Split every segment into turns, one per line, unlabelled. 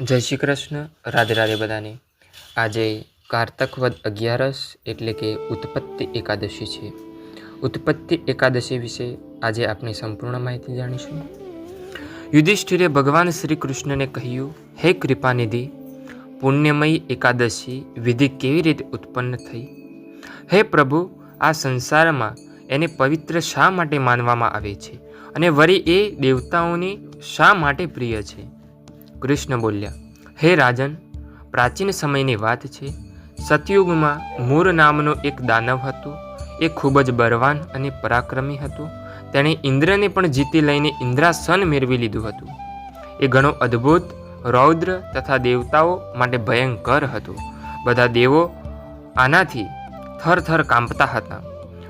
જય શ્રી કૃષ્ણ. રાધે રાધે બધાને. આજે કારતક વદ અગિયારસ એટલે કે ઉત્પત્તિ એકાદશી છે. ઉત્પત્તિ એકાદશી વિશે આજે આપણે સંપૂર્ણ માહિતી જાણીશું. યુધિષ્ઠિરે ભગવાન શ્રી કૃષ્ણને કહ્યું, હે કૃપાનિધિ, પુણ્યમયી એકાદશી વિધિ કેવી રીતે ઉત્પન્ન થઈ? હે પ્રભુ, આ સંસારમાં એને પવિત્ર શા માટે માનવામાં આવે છે? અને વળી એ દેવતાઓની શા માટે પ્રિય છે? કૃષ્ણ બોલ્યા, હે રાજન, પ્રાચીન સમયની વાત છે. સતયુગમાં મૂર નામનો એક દાનવ હતો. એ ખૂબ જ બળવાન અને પરાક્રમી હતો. તેણે ઇન્દ્રને પણ જીતી લઈને ઇન્દ્રાસન મેળવી લીધું હતું. એ ઘણો અદ્ભુત, રૌદ્ર તથા દેવતાઓ માટે ભયંકર હતો. બધા દેવો આનાથી થરથર કાંપતા હતા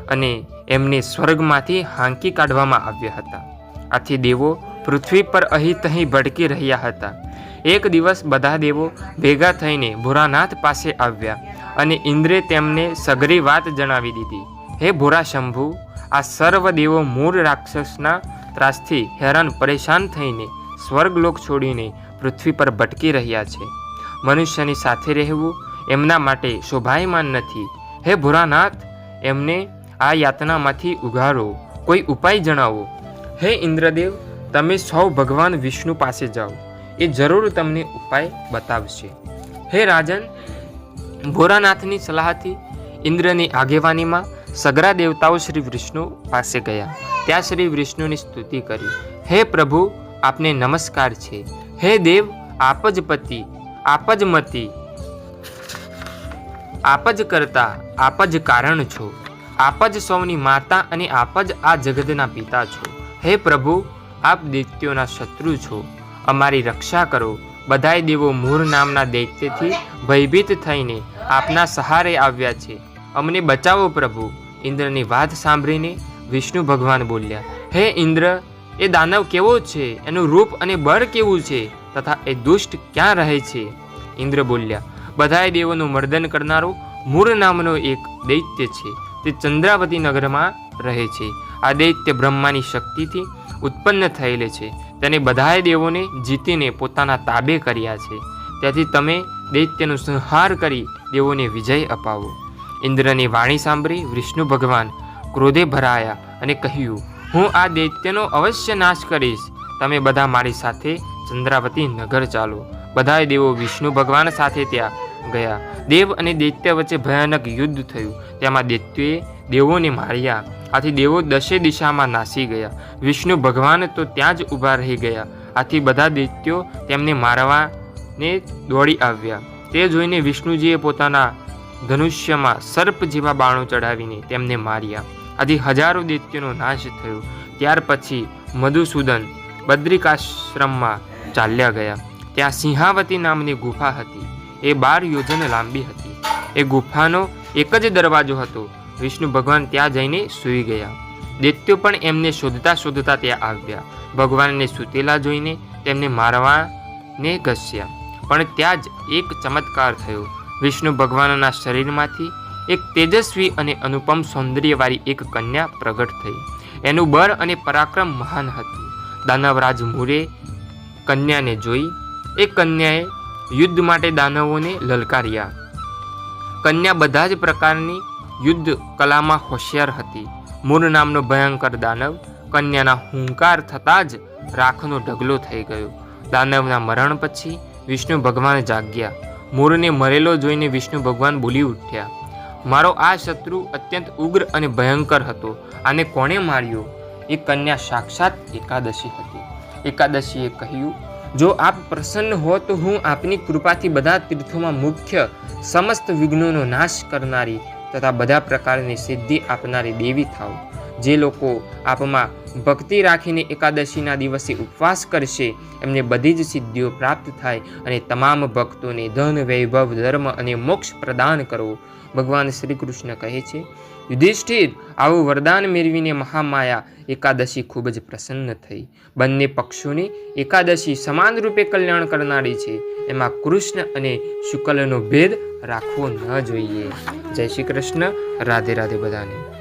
અને એમને સ્વર્ગમાંથી હાંકી કાઢવામાં આવ્યા હતા. આથી દેવો પૃથ્વી પર અહીં તહીં ભટકી રહ્યા હતા. એક દિવસ બધા દેવો ભેગા થઈને ભોરાનાથ પાસે આવ્યા અને ઇન્દ્રે તેમને સગરી વાત જણાવી દીધી. હે ભોરા શંભુ, આ સર્વ દેવો મૂળ રાક્ષસના ત્રાસથી હેરાન પરેશાન થઈને સ્વર્ગલોક છોડીને પૃથ્વી પર ભટકી રહ્યા છે. મનુષ્યની સાથે રહેવું એમના માટે શોભાયમાન નથી. હે ભોરાનાથ એમને આ યાતનામાંથી ઉગારો કોઈ ઉપાય જણાવો. હે ઇન્દ્રદેવ તમે સૌ ભગવાન વિષ્ણુ પાસે જાઓ. એ જરૂર તમને ઉપાય બતાવશે. હે રાજન, ભોરાનાથની સલાહથી ઇન્દ્રની આગેવાનીમાં સગરા દેવતાઓ શ્રી વિષ્ણુ પાસે ગયા. ત્યાં શ્રી વિષ્ણુની સ્તુતિ કરી. હે પ્રભુ, આપને નમસ્કાર છે. હે દેવ, આપ જ પતિ, આપ જ મતિ, આપ જ કરતા, આપ જ કારણ છો. આપ જ સૌની માતા અને આપ જ આ જગતના પિતા છો. હે પ્રભુ આપ દૈત્યોના શત્રુ છો. અમારી રક્ષા કરો. બધાય દેવો મૂર નામના દૈત્યથી ભયભીત થઈને આપના સહારે આવ્યા છે. અમને બચાવો પ્રભુ. ઇન્દ્રની વાત સાંભળીને વિષ્ણુ ભગવાન બોલ્યા, હે ઇન્દ્ર, એ દાનવ કેવો છે? એનું રૂપ અને બળ કેવું છે? તથા એ દુષ્ટ ક્યાં રહે છે? ઇન્દ્ર બોલ્યા, બધાય દેવોનું મર્દન કરનારો મૂળ નામનો એક દૈત્ય છે. તે ચંદ્રાવતી નગરમાં રહે છે. આ દૈત્ય બ્રહ્માની શક્તિથી ઉત્પન્ન થયેલે છે. તેને બધાએ દેવોને જીતીને પોતાના તાબે કર્યા છે. તેથી તમે દૈત્યનો સંહાર કરી દેવોને વિજય અપાવો. ઇન્દ્રની વાણી સાંભળી વિષ્ણુ ભગવાન ક્રોધે ભરાયા અને કહ્યું, હું આ દૈત્યનો અવશ્ય નાશ કરીશ. તમે બધા મારી સાથે ચંદ્રાવતી નગર ચાલો. બધાએ દેવો વિષ્ણુ ભગવાન સાથે ત્યાં ગયા. દેવ અને દૈત્ય વચ્ચે ભયાનક યુદ્ધ થયું. તેમાં દૈત્યએ દેવોને માર્યા. આથી દેવો દશે દિશામાં નાસી ગયા. વિષ્ણુ ભગવાન તો ત્યાં જ ઊભા રહી ગયા. આથી બધા દૈત્યો તેમને મારવાને દોડી આવ્યા. તે જોઈને વિષ્ણુજીએ પોતાના ધનુષ્યમાં સર્પ જેવા બાણો ચઢાવીને તેમને માર્યા. આથી હજારો દૈત્યોનો નાશ થયો. ત્યાર પછી મધુસૂદન બદ્રિકાશ્રમમાં ચાલ્યા ગયા. ત્યાં સિંહાવતી નામની ગુફા હતી. એ બાર યોજન લાંબી હતી. એ ગુફાનો એક જ દરવાજો હતો. વિષ્ણુ ભગવાન ત્યાં જઈને સૂઈ ગયા. દૈત્યો પણ એમને શોધતા શોધતા ત્યાં આવ્યા. ભગવાનને સૂતેલા જોઈને તેમને મારવાને ઘસ્યા. પણ ત્યાં જ એક ચમત્કાર થયો. વિષ્ણુ ભગવાનના શરીરમાંથી એક તેજસ્વી અને અનુપમ સૌંદર્યવાળી એક કન્યા પ્રગટ થઈ. એનું બળ અને પરાક્રમ મહાન હતું. દાનવરાજ મૂરે કન્યાને જોઈ એ કન્યાએ યુદ્ધ માટે દાનવોને લલકાર્યા. કન્યા બધા જ પ્રકારની યુદ્ધ કલામાં હોશિયાર હતી. મૂળ નામનો ભયંકર દાનવ કન્યાના હુંકાર થતાં જ રાખનો ઢગલો થઈ ગયો. દાનવના મરણ પછી વિષ્ણુ ભગવાન જાગ્યા. મૂળને મરેલો જોઈને વિષ્ણુ ભગવાન બોલી ઉઠ્યા, મારો આ શત્રુ અત્યંત ઉગ્ર અને ભયંકર હતો. આને કોણે માર્યો? એ કન્યા સાક્ષાત એકાદશી હતી. એકાદશીએ કહ્યું, જો આપ પ્રસન્ન હો તો હું આપની કૃપાથી બધા તીર્થોમાં મુખ્ય સમસ્ત વિઘ્નોનો નાશ કરનારી તથા બધા પ્રકારની સિદ્ધિ આપનારી દેવી થાવ જે લોકો આપમાં ભક્તિ રાખીને એકાદશીના દિવસે ઉપવાસ કરશે, એમને બધી જ સિદ્ધિઓ પ્રાપ્ત થાય અને તમામ ભક્તોને ધન, વૈભવ, ધર્મ અને મોક્ષ પ્રદાન કરો. ભગવાન શ્રી કૃષ્ણ કહે છે, યુધિષ્ઠિર, આવું વરદાન મેળવીને મહામાયા એકાદશી ખૂબ જ પ્રસન્ન થઈ. બંને પક્ષોની એકાદશી સમાન રૂપે કલ્યાણ કરનારી છે. એમાં કૃષ્ણ અને શુક્લનો ભેદ રાખવો ન જોઈએ. જય શ્રી કૃષ્ણ. રાધે રાધે બધાને.